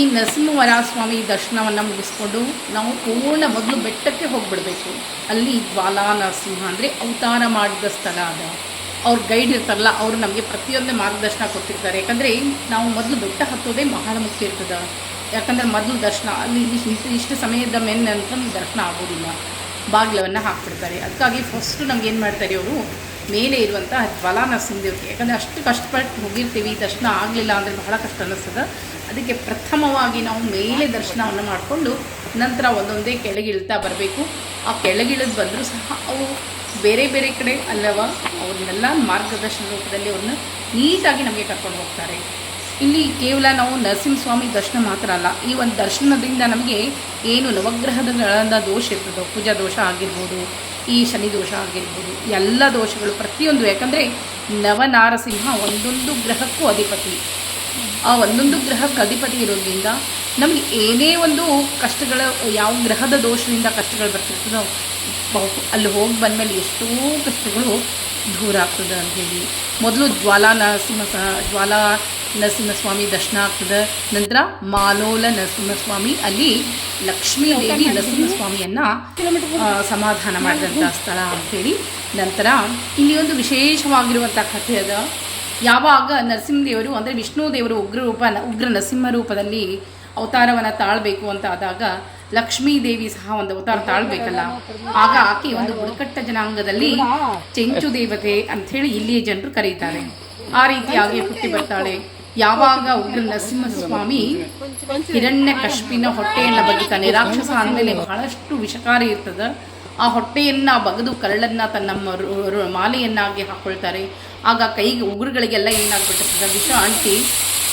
ಈ ನರಸಿಂಹವರಾಸ್ವಾಮಿ ದರ್ಶನವನ್ನು ಮುಗಿಸ್ಕೊಂಡು ನಾವು ಪೂರ್ಣ ಮೊದಲು ಬೆಟ್ಟಕ್ಕೆ ಹೋಗಿಬಿಡಬೇಕು. ಅಲ್ಲಿ ಜ್ವಾಲಾ ನರಸಿಂಹ ಅಂದರೆ ಅವತಾರ ಮಾಡಿದ ಸ್ಥಳ ಅದ. ಅವ್ರ ಗೈಡ್ ಇರ್ತಾರಲ್ಲ, ಅವರು ನಮಗೆ ಪ್ರತಿಯೊಂದು ಮಾರ್ಗದರ್ಶನ ಕೊಟ್ಟಿರ್ತಾರೆ. ಯಾಕಂದರೆ ನಾವು ಮೊದಲು ಬೆಟ್ಟ ಹತ್ತೋದೇ ಮುಖ್ಯ ಇರ್ತದೆ. ಯಾಕಂದರೆ ಮೊದಲು ದರ್ಶನ ಅಲ್ಲಿ ಇಷ್ಟು ಇಷ್ಟು ಸಮಯದ ಮೇಲೆ ನಂತರ ದರ್ಶನ ಆಗೋದಿಲ್ಲ. ಬಾಗಿಲವನ್ನು ಹಾಕ್ಬಿಡ್ತಾರೆ. ಅದಕ್ಕಾಗಿ ಫಸ್ಟು ನಮ್ಗೆ ಏನು ಮಾಡ್ತಾರೆ ಅವರು ಮೇಲೆ ಇರುವಂಥ ಜ್ವಲನ ಸಿಂಧೋಕೆ ಯಾಕಂದರೆ ಅಷ್ಟು ಕಷ್ಟಪಟ್ಟು ಹೋಗಿರ್ತೀವಿ ದರ್ಶನ ಆಗಲಿಲ್ಲ ಅಂದರೆ ಬಹಳ ಕಷ್ಟ ಅನ್ನಿಸ್ತದೆ ಅದಕ್ಕೆ ಪ್ರಥಮವಾಗಿ ನಾವು ಮೇಲೆ ದರ್ಶನವನ್ನು ಮಾಡಿಕೊಂಡು ನಂತರ ಒಂದೊಂದೇ ಕೆಳಗಿಳ್ತಾ ಬರಬೇಕು. ಆ ಕೆಳಗಿಳಿದು ಬಂದರೂ ಸಹ ಅವು ಬೇರೆ ಬೇರೆ ಕಡೆ ಅಲ್ಲವ ಅವ್ರನ್ನೆಲ್ಲ ಮಾರ್ಗದರ್ಶನ ರೂಪದಲ್ಲಿ ಅವ್ರನ್ನ ನೀಟಾಗಿ ನಮಗೆ ಕರ್ಕೊಂಡು ಹೋಗ್ತಾರೆ. ಇಲ್ಲಿ ಕೇವಲ ನಾವು ನರಸಿಂಹಸ್ವಾಮಿ ದರ್ಶನ ಮಾತ್ರ ಅಲ್ಲ, ಈ ಒಂದು ದರ್ಶನದಿಂದ ನಮಗೆ ಏನು ನವಗ್ರಹದ ದೋಷ ಇರ್ತದೋ, ಪೂಜಾ ದೋಷ ಆಗಿರ್ಬೋದು, ಈ ಶನಿ ದೋಷ ಆಗಿರ್ಬೋದು, ಎಲ್ಲ ದೋಷಗಳು ಪ್ರತಿಯೊಂದು, ಯಾಕಂದರೆ ನವನಾರಸಿಂಹ ಒಂದೊಂದು ಗ್ರಹಕ್ಕೂ ಅಧಿಪತಿ. ಆ ಒಂದೊಂದು ಗ್ರಹಕ್ಕೆ ಅಧಿಪತಿ ಇರೋದ್ರಿಂದ ನಮಗೆ ಏನೇ ಒಂದು ಕಷ್ಟಗಳ, ಯಾವ ಗ್ರಹದ ದೋಷದಿಂದ ಕಷ್ಟಗಳು ಬರ್ತಿರ್ತದೋ ಅಲ್ಲಿ ಹೋಗಿ ಬಂದಮೇಲೆ ಎಷ್ಟೋ ಕಷ್ಟಗಳು ದೂರ ಆಗ್ತದೆ ಅಂಥೇಳಿ ಮೊದಲು ಜ್ವಾಲಾ ನರಸಿಂಹ ಜ್ವಾಲಾ ನರಸಿಂಹಸ್ವಾಮಿ ದರ್ಶನ ಆಗ್ತದೆ ನಂತರ ಮಾಲೋಲ ನರಸಿಂಹಸ್ವಾಮಿ ಅಲ್ಲಿ ಲಕ್ಷ್ಮೀ ದೇವಿ ನರಸಿಂಹಸ್ವಾಮಿಯನ್ನ ಸಮಾಧಾನ ಮಾಡಿದಂಥ ಸ್ಥಳ ಅಂತೇಳಿ ನಂತರ ಇಲ್ಲಿ ಒಂದು ವಿಶೇಷವಾಗಿರುವಂಥ ಕಥೆ ಅದ. ಯಾವಾಗ ನರಸಿಂಹದೇವರು ಅಂದರೆ ವಿಷ್ಣು ದೇವರು ಉಗ್ರ ರೂಪ ಉಗ್ರ ನರಸಿಂಹ ರೂಪದಲ್ಲಿ ಅವತಾರವನ್ನು ತಾಳ್ಬೇಕು ಅಂತ ಆದಾಗ ಲಕ್ಷ್ಮೀ ದೇವಿ ಸಹ ಒಂದು ಅವತಾರ ತಾಳ್ಬೇಕಲ್ಲ. ಆಗ ಆಕೆ ಒಂದು ಬುಡಕಟ್ಟ ಜನಾಂಗದಲ್ಲಿ ಚೆಂಚು ದೇವತೆ ಅಂಥೇಳಿ ಇಲ್ಲಿಯ ಜನರು ಕರೀತಾರೆ. ಆ ರೀತಿಯಾಗಿ ಹುಟ್ಟಿ ಬರ್ತಾಳೆ. ಯಾವಾಗ ಉಗ್ರ ನರಸಿಂಹಸ್ವಾಮಿ ಹಿರಣ್ಯ ಕಶ್ಪಿನ ಹೊಟ್ಟೆಯನ್ನು ಬಗ್ಗಿತಾನೆ ರಾಕ್ಷಸ ಅಂದಮೇಲೆ ಬಹಳಷ್ಟು ವಿಷಕಾರಿ ಇರ್ತದೆ. ಆ ಹೊಟ್ಟೆಯನ್ನ ಬಗೆದು ಕರಳನ್ನ ತನ್ನ ಮಾಲೆಯನ್ನಾಗಿ ಹಾಕೊಳ್ತಾರೆ. ಆಗ ಕೈಗೆ ಉಗುರುಗಳಿಗೆಲ್ಲ ಏನಾಗ್ಬಿಟ್ಟಿರ್ತದೆ, ವಿಷ ಅಂಟಿ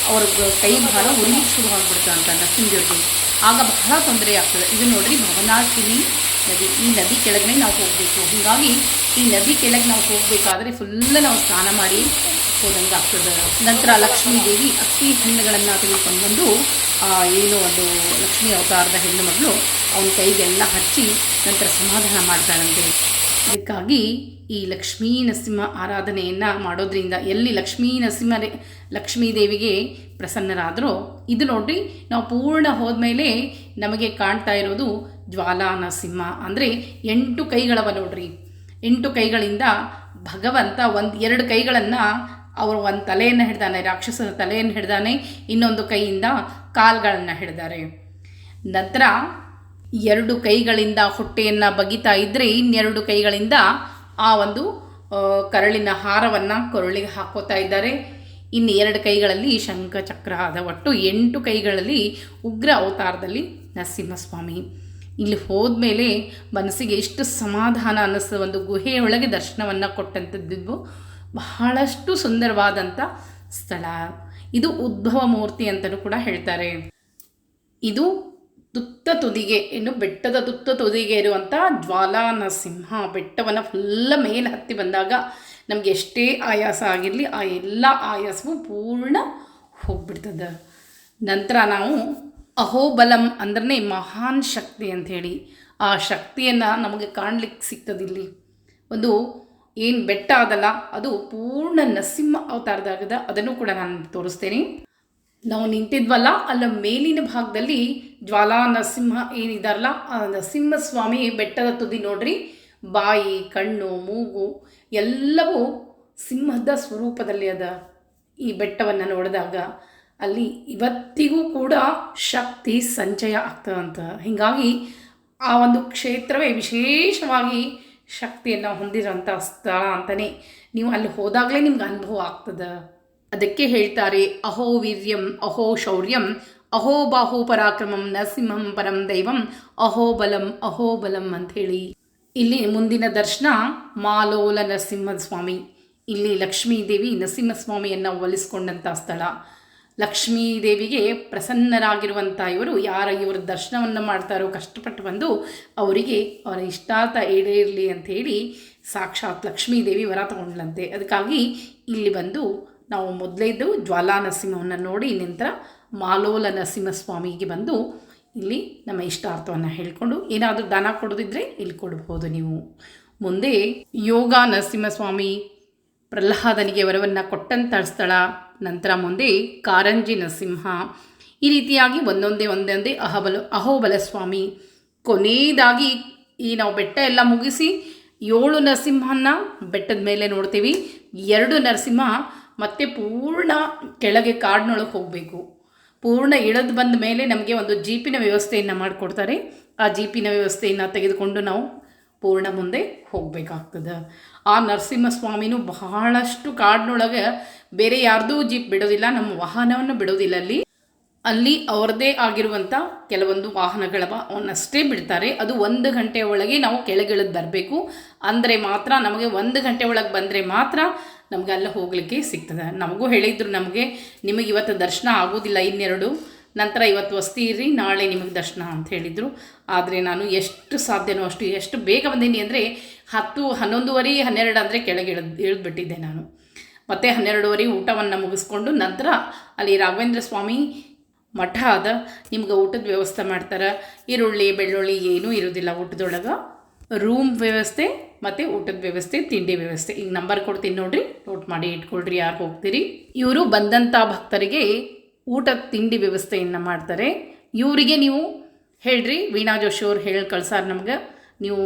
ಅವ್ರ ಕೈ ಭಾರ ಉರಿಲಿಕ್ಕೆ ಶುರು ಆಗ್ಬಿಡ್ತದೆ ಅಂತ ನರಸಿಂಹದೇವ್ರಿಗೆ. ಆಗ ಬಹಳ ತೊಂದರೆ ಆಗ್ತದೆ. ಇದು ನೋಡ್ರಿ ಭವನಾಶಿನಿ ನದಿ, ಈ ನದಿ ಕೆಳಗಡೆ ನಾವು ಹೋಗಬೇಕು. ಹೀಗಾಗಿ ಈ ನದಿ ಕೆಳಗೆ ನಾವು ಹೋಗಬೇಕಾದ್ರೆ ಫುಲ್ ನಾವು ಸ್ನಾನ ಮಾಡಿ ಹೋದಂಗೆ ಆಗ್ತದೆ ನಂತರ ಲಕ್ಷ್ಮೀ ದೇವಿ ಅಕ್ಕಿ ಹಣ್ಣುಗಳನ್ನು ತೆಗೆದುಕೊಂಡು ಬಂದು ಏನು ಒಂದು ಲಕ್ಷ್ಮೀ ಅವತಾರದ ಹೆಣ್ಣು ಮಗಳು ಅವನ ಕೈಗೆಲ್ಲ ಹಚ್ಚಿ ನಂತರ ಸಮಾಧಾನ ಮಾಡ್ತಾಳಂತೆ. ಅದಕ್ಕಾಗಿ ಈ ಲಕ್ಷ್ಮೀ ನರಸಿಂಹ ಆರಾಧನೆಯನ್ನು ಮಾಡೋದ್ರಿಂದ ಎಲ್ಲಿ ಲಕ್ಷ್ಮೀ ನರಸಿಂಹ ಲಕ್ಷ್ಮೀ ದೇವಿಗೆ ಪ್ರಸನ್ನರಾದರೂ, ಇದು ನೋಡ್ರಿ ನಾವು ಪೂರ್ಣ ಹೋದ್ಮೇಲೆ ನಮಗೆ ಕಾಣ್ತಾ ಇರೋದು ಜ್ವಾಲಾ ನರಸಿಂಹ. ಅಂದರೆ ಎಂಟು ಕೈಗಳವ ನೋಡ್ರಿ. ಎಂಟು ಕೈಗಳಿಂದ ಭಗವಂತ ಒಂದು ಎರಡು ಕೈಗಳನ್ನು ಅವರು ಒಂದು ತಲೆಯನ್ನು ಹಿಡ್ದಾನೆ, ರಾಕ್ಷಸನ ತಲೆಯನ್ನು ಹಿಡ್ದಾನೆ, ಇನ್ನೊಂದು ಕೈಯಿಂದ ಕಾಲ್ಗಳನ್ನು ಹಿಡ್ದಾರೆ. ನಂತರ ಎರಡು ಕೈಗಳಿಂದ ಹೊಟ್ಟೆಯನ್ನು ಬಗಿತಾ ಇದ್ದರೆ ಇನ್ನೆರಡು ಕೈಗಳಿಂದ ಆ ಒಂದು ಕರಳಿನ ಹಾರವನ್ನು ಕೊರಳಿಗೆ ಹಾಕೋತಾ ಇದ್ದಾರೆ. ಇನ್ನು ಎರಡು ಕೈಗಳಲ್ಲಿ ಶಂಖ ಆದ ಒಟ್ಟು ಎಂಟು ಕೈಗಳಲ್ಲಿ ಉಗ್ರ ಅವತಾರದಲ್ಲಿ ನರಸಿಂಹಸ್ವಾಮಿ. ಇಲ್ಲಿ ಹೋದ್ಮೇಲೆ ಮನಸ್ಸಿಗೆ ಎಷ್ಟು ಸಮಾಧಾನ ಅನ್ನಿಸ್ತದೆ, ಒಂದು ಗುಹೆಯೊಳಗೆ ದರ್ಶನವನ್ನು ಕೊಟ್ಟಂಥದ್ದು ಬಹಳಷ್ಟು ಸುಂದರವಾದಂಥ ಸ್ಥಳ. ಇದು ಉದ್ಭವ ಮೂರ್ತಿ ಅಂತಲೂ ಕೂಡ ಹೇಳ್ತಾರೆ. ಇದು ತುತ್ತ ತುದಿಗೆ ಇನ್ನು ಬೆಟ್ಟದ ತುತ್ತ ತುದಿಗೆ ಇರುವಂಥ ಜ್ವಾಲಾ ನರಸಿಂಹ ಬೆಟ್ಟವನ್ನು ಫುಲ್ಲ ಮೇಲೆ ಹತ್ತಿ ಬಂದಾಗ ನಮಗೆ ಎಷ್ಟೇ ಆಯಾಸ ಆಗಿರಲಿ ಆ ಎಲ್ಲ ಆಯಾಸವೂ ಪೂರ್ಣ ಹೋಗ್ಬಿಡ್ತದೆ. ನಂತರ ನಾವು ಅಹೋಬಲಂ ಅಂದ್ರೆ ಮಹಾನ್ ಶಕ್ತಿ ಅಂಥೇಳಿ. ಆ ಶಕ್ತಿಯನ್ನು ನಮಗೆ ಕಾಣ್ಲಿಕ್ಕೆ ಸಿಗ್ತದಿಲ್ಲಿ. ಒಂದು ಏನು ಬೆಟ್ಟ ಅದಲ್ಲ, ಅದು ಪೂರ್ಣ ನರಸಿಂಹ ಅವತಾರದಾಗದ. ಅದನ್ನು ಕೂಡ ನಾನು ತೋರಿಸ್ತೇನೆ. ನಾವು ನಿಂತಿದ್ವಲ್ಲ, ಅಲ್ಲ ಮೇಲಿನ ಭಾಗದಲ್ಲಿ ಜ್ವಾಲಾ ನರಸಿಂಹ ಏನಿದಾರಲ್ಲ, ಆ ನರಸಿಂಹ ಸ್ವಾಮಿ ಬೆಟ್ಟದ ತುದಿ ನೋಡ್ರಿ. ಬಾಯಿ, ಕಣ್ಣು, ಮೂಗು, ಎಲ್ಲವೂ ಸಿಂಹದ ಸ್ವರೂಪದಲ್ಲಿ ಅದ ಈ ಬೆಟ್ಟವನ್ನು ನೋಡಿದಾಗ. ಅಲ್ಲಿ ಇವತ್ತಿಗೂ ಕೂಡ ಶಕ್ತಿ ಸಂಚಯ ಆಗ್ತದಂತ. ಹೀಗಾಗಿ ಆ ಒಂದು ಕ್ಷೇತ್ರವೇ ವಿಶೇಷವಾಗಿ ಶಕ್ತಿಯನ್ನು ಹೊಂದಿರೋಂಥ ಸ್ಥಳ ಅಂತಲೇ ನೀವು ಅಲ್ಲಿ ಹೋದಾಗಲೇ ನಿಮ್ಗೆ ಅನುಭವ ಆಗ್ತದೆ. ಅದಕ್ಕೆ ಹೇಳ್ತಾರೆ, ಅಹೋ ವೀರ್ಯಂ, ಅಹೋ ಶೌರ್ಯಂ, ಅಹೋ ಬಾಹು ಪರಾಕ್ರಮಂ ನರಸಿಂಹಂ ಪರಂ ದೈವಂ, ಅಹೋ ಬಲಂ ಅಹೋ ಬಲಂ ಅಂತ ಹೇಳಿ ಇಲ್ಲಿ ಮುಂದಿನ ದರ್ಶನ ಮಾಲೋಲ ನರಸಿಂಹಸ್ವಾಮಿ. ಇಲ್ಲಿ ಲಕ್ಷ್ಮೀದೇವಿ ನರಸಿಂಹಸ್ವಾಮಿಯನ್ನು ಒಲಿಸ್ಕೊಂಡಂಥ ಸ್ಥಳ. ಲಕ್ಷ್ಮೀ ದೇವಿಗೆ ಪ್ರಸನ್ನರಾಗಿರುವಂಥ ಇವರು ಯಾರ ಇವರ ದರ್ಶನವನ್ನು ಮಾಡ್ತಾರೋ ಕಷ್ಟಪಟ್ಟು ಬಂದು ಅವರಿಗೆ ಅವರ ಇಷ್ಟಾರ್ಥ ಈಡೇರಲಿ ಅಂತ ಹೇಳಿ ಸಾಕ್ಷಾತ್ ಲಕ್ಷ್ಮೀ ದೇವಿ ವರ ತಗೊಂಡ್ಲಂತೆ ಅದಕ್ಕಾಗಿ ಇಲ್ಲಿ ಬಂದು ನಾವು ಮೊದಲೇದು ಜ್ವಾಲಾ ನರಸಿಂಹವನ್ನು ನೋಡಿ ನಂತರ ಮಾಲೋಲ ನರಸಿಂಹಸ್ವಾಮಿಗೆ ಬಂದು ಇಲ್ಲಿ ನಮ್ಮ ಇಷ್ಟಾರ್ಥವನ್ನು ಹೇಳಿಕೊಂಡು ಏನಾದರೂ ದಾನ ಕೊಡೋದಿದ್ರೆ ಇಲ್ಲಿ ಕೊಡ್ಬೋದು ನೀವು. ಮುಂದೆ ಯೋಗ ನರಸಿಂಹಸ್ವಾಮಿ ಪ್ರಹ್ಲಾದನಿಗೆ ವರವನ್ನು ಕೊಟ್ಟಂಥ ಸ್ಥಳ. ನಂತರ ಮುಂದೆ ಕಾರಂಜಿ ನರಸಿಂಹ. ಈ ರೀತಿಯಾಗಿ ಒಂದೊಂದೇ ಒಂದೊಂದೇ ಅಹಬಲ ಅಹೋಬಲ ಸ್ವಾಮಿ ಕೊನೆಯದಾಗಿ ಈ ನಾವು ಬೆಟ್ಟ ಎಲ್ಲ ಮುಗಿಸಿ ಏಳು ನರಸಿಂಹನ ಬೆಟ್ಟದ ಮೇಲೆ ನೋಡ್ತೀವಿ. ಎರಡು ನರಸಿಂಹ ಮತ್ತೆ ಪೂರ್ಣ ಕೆಳಗೆ ಕಾಡಿನೊಳಗೆ ಹೋಗಬೇಕು. ಪೂರ್ಣ ಇಳಿದು ಬಂದ ಮೇಲೆ ನಮಗೆ ಒಂದು ಜೀಪಿನ ವ್ಯವಸ್ಥೆಯನ್ನು ಮಾಡಿಕೊಡ್ತಾರೆ. ಆ ಜೀಪಿನ ವ್ಯವಸ್ಥೆಯನ್ನು ತೆಗೆದುಕೊಂಡು ನಾವು ಪೂರ್ಣ ಮುಂದೆ ಹೋಗಬೇಕಾಗ್ತದೆ. ಆ ನರಸಿಂಹಸ್ವಾಮಿನೂ ಬಹಳಷ್ಟು ಕಾಡಿನೊಳಗೆ ಬೇರೆ ಯಾರ್ದೂ ಜೀಪ್ ಬಿಡೋದಿಲ್ಲ, ನಮ್ಮ ವಾಹನವನ್ನು ಬಿಡೋದಿಲ್ಲ ಅಲ್ಲಿ. ಅಲ್ಲಿ ಅವರದೇ ಆಗಿರುವಂಥ ಕೆಲವೊಂದು ವಾಹನಗಳ ಅವನ್ನಷ್ಟೇ ಬಿಡ್ತಾರೆ. ಅದು ಒಂದು ಗಂಟೆ ಒಳಗೆ ನಾವು ಕೆಳಗಿಳಿದು ಬರಬೇಕು. ಅಂದರೆ ಮಾತ್ರ ನಮಗೆ ಒಂದು ಗಂಟೆ ಒಳಗೆ ಬಂದರೆ ಮಾತ್ರ ನಮಗೆ ಅಲ್ಲಿ ಹೋಗಲಿಕ್ಕೆ ಸಿಗ್ತದೆ. ನಮಗೂ ಹೇಳಿದ್ರು ನಮಗೆ, ನಿಮಗೆ ಇವತ್ತು ದರ್ಶನ ಆಗೋದಿಲ್ಲ ಇನ್ನೆರಡು. ನಂತರ ಇವತ್ತು ವಸ್ತಿ ಇರಿ ನಾಳೆ ನಿಮಗೆ ದರ್ಶನ ಅಂತ ಹೇಳಿದರು. ಆದರೆ ನಾನು ಎಷ್ಟು ಸಾಧ್ಯನೋ ಅಷ್ಟು ಎಷ್ಟು ಬೇಗ ಬಂದೀನಿ ಅಂದರೆ ಹತ್ತು, ಹನ್ನೊಂದುವರೆ, ಹನ್ನೆರಡು ಅಂದರೆ ಕೆಳಗೆ ಇಳಿದು, ಇಳಿದ್ಬಿಟ್ಟಿದ್ದೆ ನಾನು. ಮತ್ತು ಹನ್ನೆರಡುವರೆ ಊಟವನ್ನು ಮುಗಿಸ್ಕೊಂಡು ನಂತರ ಅಲ್ಲಿ ರಾಘವೇಂದ್ರ ಸ್ವಾಮಿ ಮಠ ಅದ. ನಿಮ್ಗೆ ಊಟದ ವ್ಯವಸ್ಥೆ ಮಾಡ್ತಾರೆ. ಈರುಳ್ಳಿ, ಬೆಳ್ಳುಳ್ಳಿ ಏನೂ ಇರೋದಿಲ್ಲ ಊಟದೊಳಗೆ. ರೂಮ್ ವ್ಯವಸ್ಥೆ ಮತ್ತು ಊಟದ ವ್ಯವಸ್ಥೆ, ತಿಂಡಿ ವ್ಯವಸ್ಥೆ. ಈಗ ನಂಬರ್ ಕೊಡ್ತೀನಿ ನೋಡ್ರಿ, ನೋಟ್ ಮಾಡಿ ಇಟ್ಕೊಳ್ರಿ, ಯಾರು ಹೋಗ್ತೀರಿ. ಇವರು ಬಂದಂಥ ಭಕ್ತರಿಗೆ ಊಟದ ತಿಂಡಿ ವ್ಯವಸ್ಥೆಯನ್ನು ಮಾಡ್ತಾರೆ. ಇವರಿಗೆ ನೀವು ಹೇಳ್ರಿ, ವೀಣಾ ಜೋಶಿ ಅವ್ರು ಹೇಳಿ ಕಳ್ಸಾರ ನಮ್ಗೆ. ನೀವು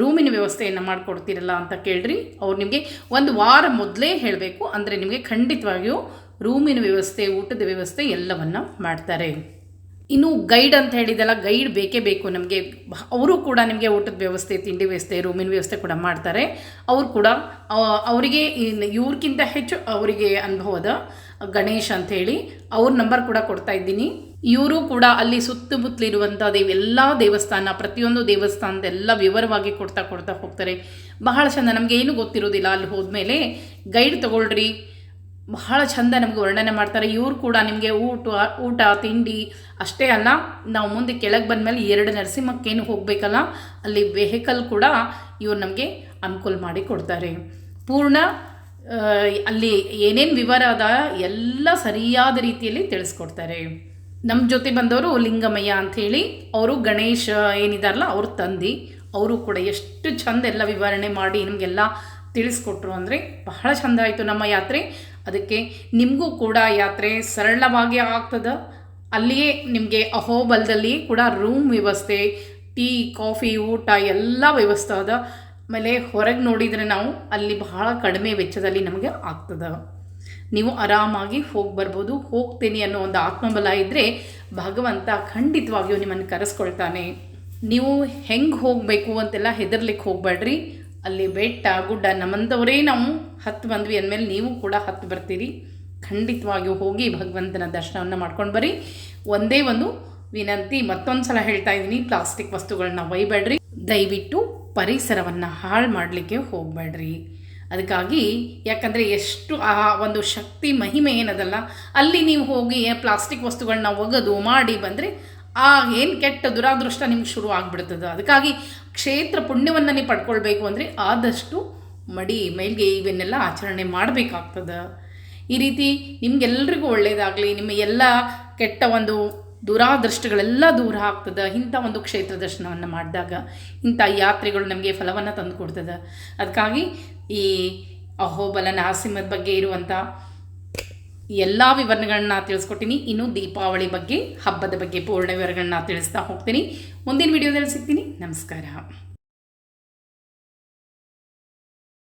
ರೂಮಿನ ವ್ಯವಸ್ಥೆಯನ್ನು ಮಾಡಿಕೊಡ್ತೀರಲ್ಲ ಅಂತ ಕೇಳ್ರಿ. ಅವ್ರು ನಿಮಗೆ ಒಂದು ವಾರ ಮೊದಲೇ ಹೇಳಬೇಕು. ಅಂದರೆ ನಿಮಗೆ ಖಂಡಿತವಾಗಿಯೂ ರೂಮಿನ ವ್ಯವಸ್ಥೆ, ಊಟದ ವ್ಯವಸ್ಥೆ ಎಲ್ಲವನ್ನು ಮಾಡ್ತಾರೆ. ಇನ್ನು ಗೈಡ್ ಅಂತ ಹೇಳಿದೆಲ್ಲ ಗೈಡ್ ಬೇಕೇ ಬೇಕು ನಮಗೆ. ಅವರು ಕೂಡ ನಿಮಗೆ ಊಟದ ವ್ಯವಸ್ಥೆ, ತಿಂಡಿ ವ್ಯವಸ್ಥೆ, ರೂಮಿನ ವ್ಯವಸ್ಥೆ ಕೂಡ ಮಾಡ್ತಾರೆ. ಅವರು ಕೂಡ ಅವರಿಗೆ ಇವ್ರಿಗಿಂತ ಹೆಚ್ಚು ಅವರಿಗೆ ಅನುಭವದ ಗಣೇಶ್ ಹೇಳಿ ಅವ್ರ ನಂಬರ್ ಕೂಡ ಕೊಡ್ತಾ ಇದ್ದೀನಿ. ಇವರು ಕೂಡ ಅಲ್ಲಿ ಸುತ್ತಮುತ್ತಲಿರುವಂಥ ದೇವ್, ಎಲ್ಲ ದೇವಸ್ಥಾನ, ಪ್ರತಿಯೊಂದು ದೇವಸ್ಥಾನದ ಎಲ್ಲ ವಿವರವಾಗಿ ಕೊಡ್ತಾ ಕೊಡ್ತಾ ಹೋಗ್ತಾರೆ. ಬಹಳ ಚಂದ, ನಮಗೆ ಏನು ಗೊತ್ತಿರೋದಿಲ್ಲ ಅಲ್ಲಿ ಹೋದ್ಮೇಲೆ. ಗೈಡ್ ತಗೊಳ್ರಿ. ಬಹಳ ಚಂದ ನಮಗೆ ವರ್ಣನೆ ಮಾಡ್ತಾರೆ. ಇವರು ಕೂಡ ನಿಮಗೆ ಊಟ ಊಟ, ತಿಂಡಿ ಅಷ್ಟೇ ಅಲ್ಲ, ನಾವು ಮುಂದೆ ಕೆಳಗೆ ಬಂದಮೇಲೆ ಎರಡು ನರಸಿಂಹಕ್ಕೇನು ಹೋಗಬೇಕಲ್ಲ, ಅಲ್ಲಿ ವೆಹಿಕಲ್ ಕೂಡ ಇವ್ರು ನಮಗೆ ಅನುಕೂಲ ಮಾಡಿ ಕೊಡ್ತಾರೆ. ಪೂರ್ಣ ಅಲ್ಲಿ ಏನೇನು ವಿವರ ಅದ ಎಲ್ಲ ಸರಿಯಾದ ರೀತಿಯಲ್ಲಿ ತಿಳಿಸ್ಕೊಡ್ತಾರೆ. ನಮ್ಮ ಜೊತೆ ಬಂದವರು ಲಿಂಗಮಯ್ಯ ಅಂಥೇಳಿ ಅವರು ಗಣೇಶ ಏನಿದಾರಲ್ಲ, ಅವ್ರ ತಂದೆ. ಅವರು ಕೂಡ ಎಷ್ಟು ಚಂದ ಎಲ್ಲ ವಿವರಣೆ ಮಾಡಿ ನಿಮಗೆಲ್ಲ ತಿಳಿಸ್ಕೊಟ್ರು ಅಂದರೆ ಬಹಳ ಚಂದ ಆಯಿತು ನಮ್ಮ ಯಾತ್ರೆ. ಅದಕ್ಕೆ ನಿಮಗೂ ಕೂಡ ಯಾತ್ರೆ ಸರಳವಾಗಿ ಆಗ್ತದೆ. ಅಲ್ಲಿಯೇ ನಿಮಗೆ ಅಹೋಬಲದಲ್ಲಿ ಕೂಡ ರೂಮ್ ವ್ಯವಸ್ಥೆ, ಟೀ, ಕಾಫಿ, ಊಟ ಎಲ್ಲ ವ್ಯವಸ್ಥೆ ಅದ. ಆಮೇಲೆ ಹೊರಗೆ ನೋಡಿದರೆ ನಾವು ಅಲ್ಲಿ ಬಹಳ ಕಡಿಮೆ ವೆಚ್ಚದಲ್ಲಿ ನಮಗೆ ಆಗ್ತದೆ. ನೀವು ಆರಾಮಾಗಿ ಹೋಗಿ ಬರ್ಬೋದು, ಹೋಗ್ತೀನಿ ಅನ್ನೋ ಒಂದು ಆತ್ಮಬಲ ಇದ್ದರೆ ಭಗವಂತ ಖಂಡಿತವಾಗಿಯೂ ನಿಮ್ಮನ್ನು ಕರೆಸ್ಕೊಳ್ತಾನೆ. ನೀವು ಹೆಂಗೆ ಹೋಗಬೇಕು ಅಂತೆಲ್ಲ ಹೆದರ್ಲಿಕ್ಕೆ ಹೋಗಬೇಡ್ರಿ. ಅಲ್ಲಿ ಬೆಟ್ಟ, ಗುಡ್ಡ ನಮ್ಮಂಥವರೇ ನಾವು ಹತ್ತು ಬಂದ್ವಿ ಅಂದಮೇಲೆ ನೀವು ಕೂಡ ಹತ್ತು ಬರ್ತೀರಿ. ಖಂಡಿತವಾಗಿಯೂ ಹೋಗಿ ಭಗವಂತನ ದರ್ಶನವನ್ನು ಮಾಡ್ಕೊಂಡು ಬರ್ರಿ. ಒಂದೇ ಒಂದು ವಿನಂತಿ ಮತ್ತೊಂದು ಸಲ ಹೇಳ್ತಾ ಇದ್ದೀನಿ, ಪ್ಲಾಸ್ಟಿಕ್ ವಸ್ತುಗಳನ್ನ ಒಯ್ಬೇಡ್ರಿ. ದಯವಿಟ್ಟು ಪರಿಸರವನ್ನು ಹಾಳು ಮಾಡಲಿಕ್ಕೆ ಹೋಗಬೇಡ್ರಿ. ಅದಕ್ಕಾಗಿ ಯಾಕಂದರೆ ಎಷ್ಟು ಆ ಒಂದು ಶಕ್ತಿ ಮಹಿಮೆ ಏನದಲ್ಲ, ಅಲ್ಲಿ ನೀವು ಹೋಗಿ ಪ್ಲಾಸ್ಟಿಕ್ ವಸ್ತುಗಳನ್ನ ಒಗೆದು ಮಾಡಿ ಬಂದರೆ ಆ ಏನು ಕೆಟ್ಟ ದುರಾದೃಷ್ಟ ನಿಮ್ಗೆ ಶುರು ಆಗಿಬಿಡ್ತದೆ. ಅದಕ್ಕಾಗಿ ಕ್ಷೇತ್ರ ಪುಣ್ಯವನ್ನು ನೀವು ಪಡ್ಕೊಳ್ಬೇಕು ಅಂದರೆ ಆದಷ್ಟು ಮಡಿ, ಮೈಲ್ಗೆ ಇವನ್ನೆಲ್ಲ ಆಚರಣೆ ಮಾಡಬೇಕಾಗ್ತದೆ. ಈ ರೀತಿ ನಿಮ್ಗೆಲ್ರಿಗೂ ಒಳ್ಳೆಯದಾಗಲಿ ನಿಮ್ಮ ಎಲ್ಲ ಕೆಟ್ಟ ಒಂದು ದುರಾದೃಷ್ಟಗಳೆಲ್ಲ ದೂರ ಆಗ್ತದೆ. ಇಂಥ ಒಂದು ಕ್ಷೇತ್ರ ದರ್ಶನವನ್ನು ಮಾಡಿದಾಗ ಇಂಥ ಯಾತ್ರೆಗಳು ನಮಗೆ ಫಲವನ್ನು ತಂದು ಕೊಡ್ತದೆ. ಅದಕ್ಕಾಗಿ ಈ ಅಹೋಬಲ ನರಸಿಂಹದ ಬಗ್ಗೆ ಇರುವಂಥ ಎಲ್ಲ ವಿವರಣೆಗಳನ್ನ ತಿಳಿಸ್ಕೊಟ್ಟಿನಿ. ಇನ್ನು ದೀಪಾವಳಿ ಬಗ್ಗೆ, ಹಬ್ಬದ ಬಗ್ಗೆ ಪೂರ್ಣ ವಿವರಗಳನ್ನ ತಿಳಿಸ್ತಾ ಹೋಗ್ತೀನಿ. ಮುಂದಿನ ವಿಡಿಯೋದಲ್ಲಿ ಸಿಗ್ತೀನಿ. ನಮಸ್ಕಾರ.